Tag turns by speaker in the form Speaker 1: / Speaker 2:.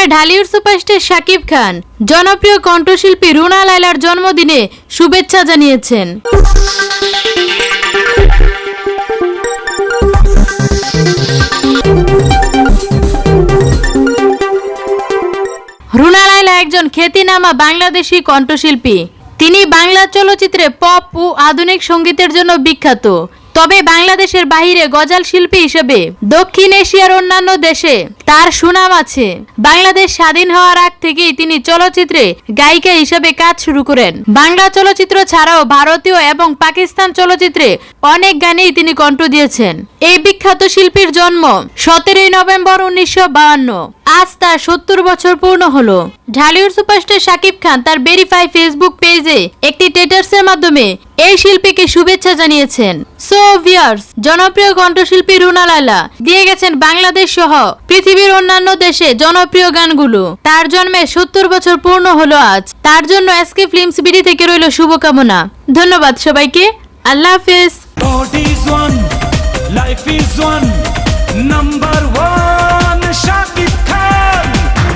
Speaker 1: ঢাকায় ঢালিউড সুপারস্টার শাকিব খান জনপ্রিয় কণ্ঠশিল্পী রুনা লাইলার জন্মদিনে শুভেচ্ছা জানিয়েছেন রুনা লাইলা একজন খ্যাতিনামা বাংলাদেশি কণ্ঠশিল্পী তিনি বাংলা চলচ্চিত্রে পপ ও আধুনিক সঙ্গীতের জন্য বিখ্যাত তবে বাংলাদেশের বাহিরে গজাল শিল্পী হিসেবে দক্ষিণ এশিয়ার অন্যান্য দেশে তার সুনাম আছে বাংলাদেশ স্বাধীন হওয়ার আগ থেকেই তিনি চলচ্চিত্রে গায়িকা হিসেবে কাজ শুরু করেন বাংলা চলচ্চিত্র ছাড়াও ভারতীয় এবং পাকিস্তান চলচ্চিত্রে অনেক গানেই তিনি কণ্ঠ দিয়েছেন এই বিখ্যাত শিল্পীর জন্ম সতেরোই নভেম্বর উনিশশো আজ তার সত্তর বছর পূর্ণ হলো ঢালিউড সুপারস্টার শাকিব খান তার ভেরিফাই ফেসবুক পেজে একটি টেটার্সের মাধ্যমে এই শিল্পীকে শুভেচ্ছা জানিয়েছেন সো ভিয়ার্স জনপ্রিয় কণ্ঠশিল্পী রুনা লালা দিয়ে গেছেন বাংলাদেশ সহ পৃথিবীর অন্যান্য দেশে জনপ্রিয় গানগুলো তার জন্মে সত্তর বছর পূর্ণ হলো আজ তার জন্য এসকে ফিল্মস বিডি থেকে রইল শুভকামনা ধন্যবাদ সবাইকে আল্লাহ হাফেজ Life is one, number one.